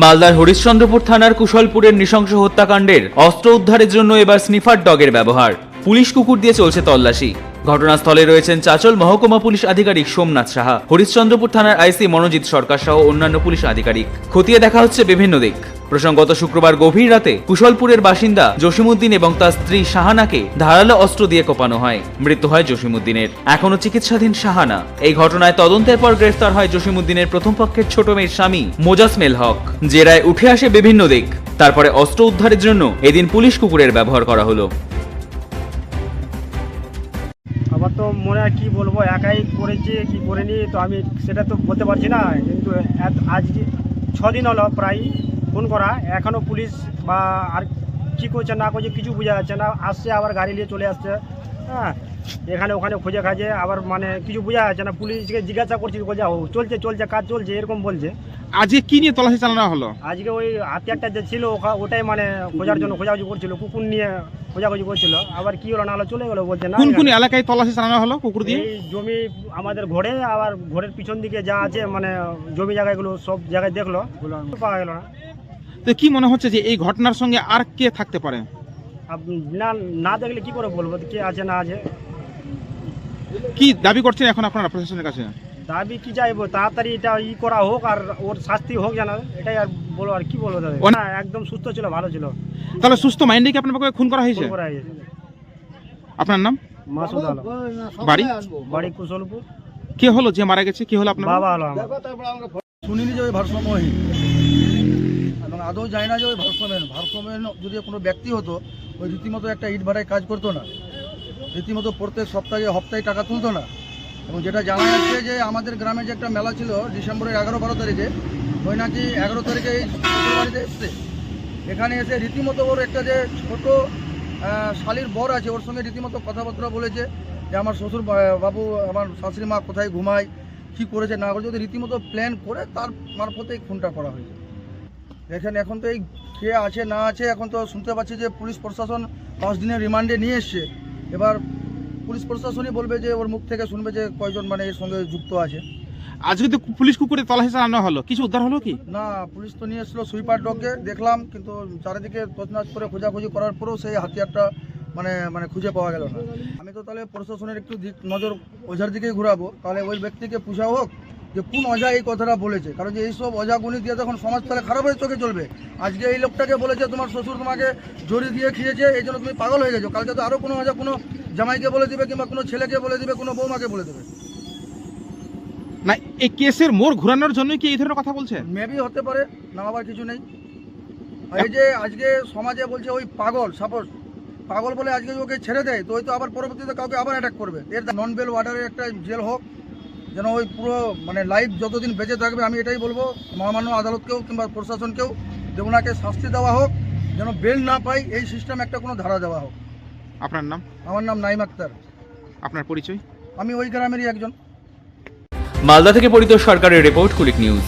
মালদার হরিশ্চন্দ্রপুর থানার কুশলপুরের নৃশংস হত্যাকাণ্ডের অস্ত্র উদ্ধারের জন্য এবার স্নিফার ডগের ব্যবহার। পুলিশ কুকুর দিয়ে চলছে তল্লাশি। ঘটনাস্থলে রয়েছেন চাচল মহকুমা পুলিশ আধিকারিক সোমনাথ সাহা, হরিশ্চন্দ্রপুর থানার আইসি মনোজিৎ সরকার সহ অন্যান্য পুলিশ আধিকারিক। খতিয়ে দেখা হচ্ছে বিভিন্ন দিক। প্রসঙ্গত শুক্রবার গভীর রাতে কুশলপুরের বাসিন্দা জসিমুদ্দিন এবং তার স্ত্রী শাহানাকে ধারালো অস্ত্র দিয়ে কোপানো হয়। মৃত্যু হয় জসিমুদ্দিনের এখনও চিকিৎসাধীন শাহানা। এই ঘটনায় তদন্তের পর গ্রেফতার হয় জসিমুদ্দিনের প্রথম পক্ষের ছোট মেয়ের স্বামী মোজাসমেল হক। জেরায় উঠে আসে বিভিন্ন দিক। তারপরে অস্ত্র উদ্ধারের জন্য এদিন পুলিশ কুকুরের ব্যবহার করা হলো। তো মনে হয় কি বলব, একাই করেছি, কি করিনি, তো আমি সেটা তো বলতে পারছি না। কিন্তু আজ ছদিন হলো প্রায় ফোন করা এখনও পুলিশ বা আর কী করছে, না করছে কিছু বোঝা যাচ্ছে না। আসছে, আবার গাড়ি নিয়ে চলে আসছে। হ্যাঁ এখানে ওখানে খুঁজে খাজে, আবার মানে কিছু বোঝা যাচ্ছে না। পুলিশকে জিজ্ঞাসা করছি ও, চলছে চলছে, কাজ চলছে, এরকম বলছে। আজকে কি নিয়ে তল্লাশি চালানো হলো? আজকে ওই হাতিয়ারটা যে ছিল ওটাই মানে খোঁজার জন্য খোঁজাখুঁজি করছিল কুকুর নিয়ে খোঁজাখুঁজি করছিল। আবার কি হলো না হলো চলে গেলো বলছে না। কোন কোন এলাকায় তল্লাশি চালানো হলো কুকুর দিয়ে? জমি আমাদের ঘরে আবার ঘরের পিছন দিকে যা আছে মানে জমি জায়গাগুলো সব জায়গায় দেখল পাওয়া গেল না। তো কি মনে হচ্ছে যে এই ঘটনার সঙ্গে আর কে থাকতে পারে? না না দেখলে কি করে বলব কে আছে না আছে? কি দাবি করছেন এখন আপনারা প্রশাসনের কাছে? দাবি কি চাইব তাড়াতাড়ি এটা ই করা হোক আর ওর শাস্তি হোক জানা এটাই আর বলো আর কি বলব অনেক- না একদম সুস্থ ছিল ভালো ছিল। তাহলে সুস্থ মাইন্ডে কি আপনার খুন করা হয়েছে? করা হয়েছে। আপনার নাম? মাসুদ আলম। বাড়ি? বাড়ি কুশলপুর। কে হলো যে মারা গেছে? কি হলো আপনার বাবা হলো আমার শুনিনি যে ওই ভারসাম্যহীন। এবং আদৌ জানি না যে ওই ভারসাম্যহীন। ভারসাম্যহীন যদি কোনো ব্যক্তি হতো ওই রীতিমতো একটা ইট ভাড়ায় কাজ করতো না। রীতিমতো প্রত্যেক সপ্তাহে হপ্তাহে টাকা তুলতো না। এবং যেটা জানা যাচ্ছে যে আমাদের গ্রামে যে একটা মেলা ছিল ডিসেম্বরের এগারো বারো তারিখে, ওই নাকি এগারো তারিখে এই শ্বশুরবাড়িতে এসছে। এখানে এসে রীতিমতো ওর একটা যে ছোট শালির বর আছে, ওর সঙ্গে রীতিমতো কথাবার্তা বলেছে যে আমার শ্বশুর বাবু, আমার শাশুড়ি মা কোথায় ঘুমায়, কী করেছে, না করেছে, ওদের রীতিমতো প্ল্যান করে তার মারফতে এই খুনটা করা হয়েছে। দেখেন এখন তো এই কে আছে, না আছে, এখন তো শুনতে পাচ্ছি যে পুলিশ প্রশাসন পাঁচ দিনের রিমান্ডে নিয়ে এসছে। এবার পুলিশ প্রশাসনই বলবে যে ওর মুখ থেকে শুনবে যে কয়জন মানে এর সঙ্গে যুক্ত আছে। আজকে তো পুলিশ কুকুরে তল্লাশি আনা হলো। কিছু উদ্ধার হলো কি? না পুলিশ তো নিয়ে এসেছিল সুইপার ডগকে দেখলাম কিন্তু চারিদিকে তছনাছ করে খোঁজাখুঁজি করার পরেও সেই হাতিয়ারটা মানে মানে খুঁজে পাওয়া গেল না। আমি তো তাহলে প্রশাসনের একটু দিক নজর ওঝার দিকেই ঘুরাবো। তাহলে ওই ব্যক্তিকে পুষা হোক যে কোন অজা এই কথাটা বলেছে। কারণ যে এইসব অজা গুণী দিয়ে তখন সমাজ তাহলে খারাপ হয়ে চোখে চলবে। আজকে এই লোকটাকে বলেছে তোমার শ্বশুর তোমাকে জড়ি দিয়ে খেয়েছে এই জন্য তুমি পাগল হয়ে গেছো। কালকে তো আরও কোনো অজা কোনো জামাইকে বলে দিবে কিংবা কোনো ছেলেকে বলে দিবে কোনো বৌমাকে বলে দেবে। না এই কেসের মোড় ঘোরানোর জন্য কি এই ধরনের কথা বলছে? মেবি হতে পারে না আবার কিছু নেই। এই যে আজকে সমাজে বলছে ওই পাগল সাপোজ পাগল বলে আজকে ওকে ছেড়ে দেয় তো ওই তো আবার পরবর্তীতে কাউকে আবার অ্যাটাক করবে। এর নন বেল ওয়ার্ডারের একটা জেল হোক যেন ওই পুরো মানে লাইফ যতদিন বেঁচে থাকবে আমি এটাই বলব মহামান্য আদালতকেও কিংবা প্রশাসনকেও যে ওনাকে শাস্তি দেওয়া হোক যেন বেল না পাই এই সিস্টেম একটা কোনো ধারা দেওয়া হোক। আপনার নাম? আমার নাম নাইম আক্তার। আপনার পরিচয়? আমি ওই গ্রামেরই একজন। মালদা থেকে পরিত সরকারের রিপোর্ট কুলিক নিউজ।